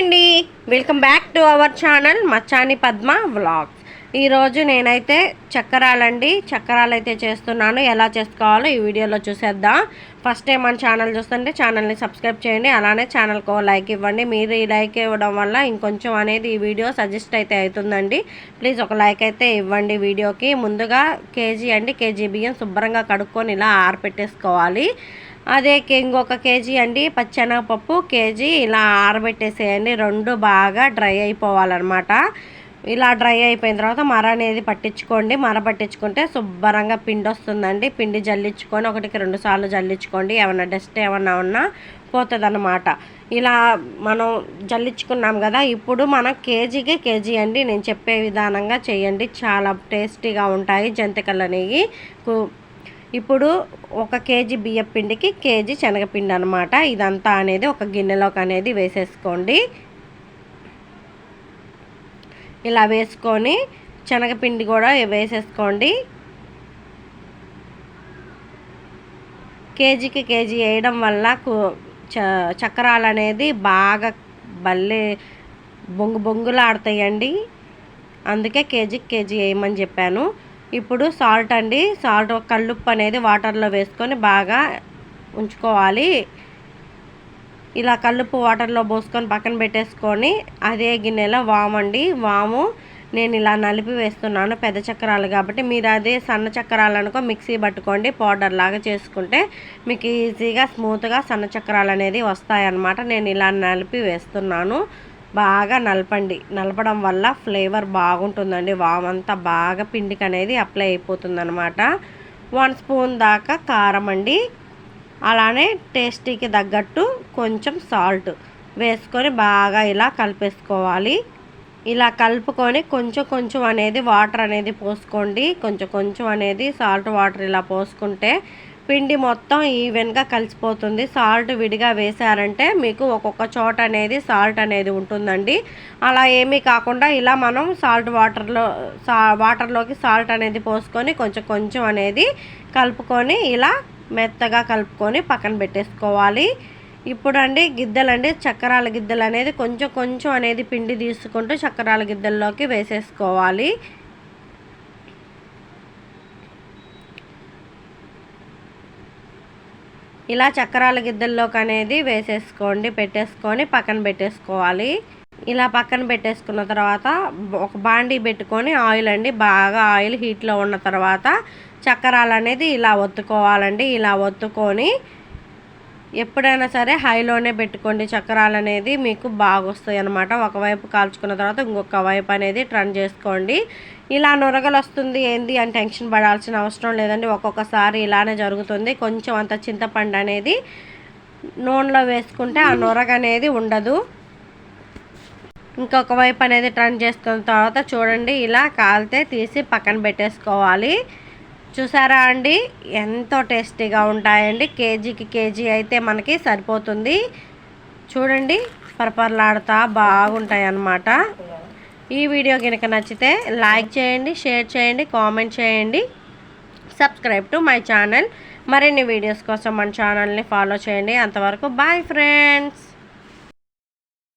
అండి. Welcome back to our channel Machani Padma vlogs ఈరోజు నేనైతే చక్కరాలండి చక్కరాలు అయితే చేస్తున్నాను. ఎలా చేసుకోవాలో ఈ వీడియోలో చూసేద్దాం. ఫస్ట్ టైం మన ఛానల్ చూస్తుంటే ఛానల్ని సబ్స్క్రైబ్ చేయండి. అలానే ఛానల్కి లైక్ ఇవ్వండి. మీరు ఈ లైక్ ఇవ్వడం వల్ల ఇంకొంచెం అనేది ఈ వీడియో సజెస్ట్ అయితే అవుతుందండి. ప్లీజ్ ఒక లైక్ అయితే ఇవ్వండి వీడియోకి. ముందుగా కేజీ అండి. కేజీ బియ్యం శుభ్రంగా కడుక్కొని ఇలా ఆరపెట్టేసుకోవాలి. అదే ఇంకొక కేజీ అండి పచ్చెనగపప్పు కేజీ. ఇలా ఆరబెట్టేసేయండి. రెండు బాగా డ్రై అయిపోవాలన్నమాట. ఇలా డ్రై అయిపోయిన తర్వాత మర అనేది పట్టించుకోండి. మర పట్టించుకుంటే శుభ్రంగా పిండి వస్తుందండి. పిండి జల్లించుకొని ఒకటికి రెండు సార్లు జల్లించుకోండి. ఏమన్నా డస్ట్ ఏమన్నా ఉన్నా పోతుందన్నమాట. ఇలా మనం జల్లించుకున్నాం కదా ఇప్పుడు మనం కేజీకి కేజీ అండి. నేను చెప్పే విధానంగా చేయండి. చాలా టేస్టీగా ఉంటాయి జంతికలు అనేవి. ఇప్పుడు ఒక కేజీ బియ్య పిండికి కేజీ శనగపిండి అనమాట ఇదంతా అనేది ఒక గిన్నెలోకి అనేది వేసేసుకోండి. ఇలా వేసుకొని శనగపిండి కూడా వేసేసుకోండి. కేజీకి కేజీ వేయడం వల్ల చక్రాలు అనేది బాగా బల్లే బొంగు బొంగులాడతాయండి. అందుకే కేజీకి కేజీ వేయమని చెప్పాను. ఇప్పుడు సాల్ట్ అండి. సాల్ట్ కల్లుప్పు అనేది వాటర్లో వేసుకొని బాగా ఉంచుకోవాలి. ఇలా కల్లుప్పు వాటర్లో పోసుకొని పక్కన పెట్టేసుకొని అదే గిన్నెలో వాము అండి. వాము నేను ఇలా నలిపి వేస్తున్నాను పెద్ద చక్రాలు కాబట్టి. మీరు అదే సన్న చక్రాలు అనుకో మిక్సీ పట్టుకోండి. పౌడర్ లాగా చేసుకుంటే మీకు ఈజీగా స్మూత్గా సన్న చక్రాలు అనేది వస్తాయన్నమాట. నేను ఇలా నలిపి వేస్తున్నాను. బాగా నలపండి. నలపడం వల్ల ఫ్లేవర్ బాగుంటుందండి. వామంతా బాగా పిండికి అనేది అప్లై అయిపోతుంది అనమాట వన్ స్పూన్ దాకా కారం అండి. అలానే టేస్టీకి తగ్గట్టు కొంచెం సాల్ట్ వేసుకొని బాగా ఇలా కలిపేసుకోవాలి. ఇలా కలుపుకొని కొంచెం కొంచెం అనేది వాటర్ అనేది పోసుకోండి. కొంచెం కొంచెం అనేది సాల్ట్ వాటర్ ఇలా పోసుకుంటే పిండి మొత్తం ఈవెన్గా కలిసిపోతుంది. సాల్ట్ విడిగా వేసారంటే మీకు ఒక్కొక్క చోట అనేది సాల్ట్ అనేది ఉంటుందండి. అలా ఏమీ కాకుండా ఇలా మనం సాల్ట్ వాటర్లో సా వాటర్లోకి సాల్ట్ అనేది పోసుకొని కొంచెం కొంచెం అనేది కలుపుకొని ఇలా మెత్తగా కలుపుకొని పక్కన పెట్టేసుకోవాలి. ఇప్పుడండి గిద్దలండి చక్రాల గిద్దలు అనేది కొంచెం కొంచెం అనేది పిండి తీసుకుంటూ చక్రాల గిద్దల్లోకి వేసేసుకోవాలి. ఇలా చక్రాల గిద్దల్లోకి అనేది వేసేసుకోండి పెట్టేసుకొని పక్కన పెట్టేసుకోవాలి. ఇలా పక్కన పెట్టేసుకున్న తర్వాత ఒక బాండీ పెట్టుకొని ఆయిల్ అండి బాగా ఆయిల్ హీట్లో ఉన్న తర్వాత చక్రాలు అనేది ఇలా ఒత్తుకోవాలండి. ఇలా ఒత్తుకొని ఎప్పుడైనా సరే హైలోనే పెట్టుకోండి. చక్రాలు అనేది మీకు బాగా వస్తాయి అనమాట ఒకవైపు కాల్చుకున్న తర్వాత ఇంకొక వైపు అనేది టర్న్ చేసుకోండి. ఇలా నొరగలు వస్తుంది ఏంది అని టెన్షన్ పడాల్సిన అవసరం లేదండి. ఒక్కొక్కసారి ఇలానే జరుగుతుంది. కొంచెం అంత చింతపండు అనేది నూనెలో వేసుకుంటే ఆ నొరగ అనేది ఉండదు. ఇంకొక వైపు అనేది టర్న్ చేసుకున్న తర్వాత చూడండి ఇలా కాలితే తీసి పక్కన పెట్టేసుకోవాలి. చూసారా అండి? ఎంతో టేస్టీగా ఉంటాయండి. కేజీకి కేజీ అయితే మనకి సరిపోతుంది. చూడండి పరపరలాడుతా బాగుంటాయి అన్నమాట ఈ వీడియో కనుక నచ్చితే లైక్ చేయండి షేర్ చేయండి కామెంట్ చేయండి. Subscribe to my channel. మరిన్ని వీడియోస్ కోసం మన ఛానల్ని ఫాలో చేయండి. అంతవరకు బాయ్ ఫ్రెండ్స్.